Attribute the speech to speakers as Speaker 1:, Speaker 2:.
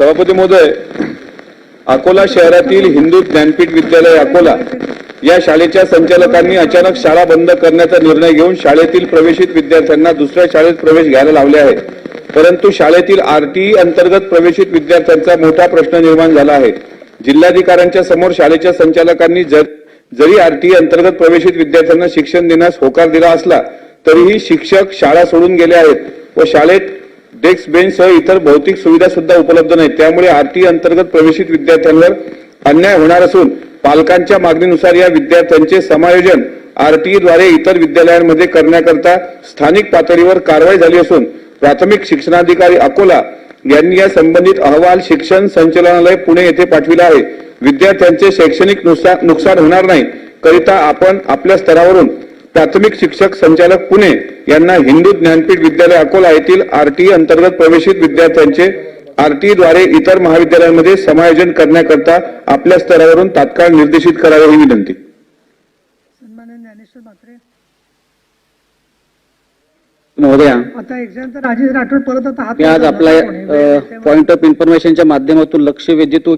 Speaker 1: सभापती महोदय अकोला शहरातील हिंदू ज्ञानपीठ विद्यालय अकोला या शाळेच्या संचालकांनी अचानक शाळा बंद करण्याचा निर्णय घेऊन शाळेतील प्रवेशित विद्यार्थ्यांना दुसऱ्या शाळेत प्रवेश घ्यायला लावले आहे. परंतु शाळेतील आरटीई अंतर्गत प्रवेशित विद्यार्थ्यांचा मोठा प्रश्न निर्माण झाला आहे. जिल्हाधिकाऱ्यांच्या समोर शाळेच्या संचालकांनी जर जरी आरटीई अंतर्गत प्रवेशित विद्यार्थ्यांना शिक्षण देण्यास होकार दिला असला तरीही शिक्षक शाळा सोडून गेले आहेत व शाळेत डेस्क बेंचसह इतर भौतिक सुविधा सुद्धा उपलब्ध नाही त्यामुळे आरटी अंतर्गत प्रवेशित विद्यार्थ्यांवर अन्याय होणार असून पालकांच्या मागणीनुसार या विद्यार्थ्यांचे समायोजन आरटीईद्वारे इतर विद्यालयांमध्ये करण्याकरता स्थानिक पातळीवर कारवाई झाली असून प्राथमिक शिक्षणाधिकारी अकोला यांनी या संबंधित अहवाल शिक्षण संचालनालय पुणे येथे पाठविला आहे. विद्यार्थ्यांचे शैक्षणिक नुकसान होणार नाही करिता आपण आपल्या स्तरावरून प्राथमिक शिक्षक संचालक पुणे यांना हिंदू ज्ञानपीठ विद्यालय अकोला येथील आरटीई अंतर्गत प्रवेशित विद्यार्थ्यांचे आरटीई द्वारे इतर महाविद्यालयांमध्ये समायोजन करण्याकरता आपल्या स्तरावरून तात्काळ निर्देशित करावे ही विनंती.
Speaker 2: महोदया
Speaker 3: आता एक्झामचा राजेश राठोड परत आता हात
Speaker 2: मी आज आपल्या पॉइंट ऑफ इन्फॉर्मेशनच्या माध्यमातून लक्ष वेधित.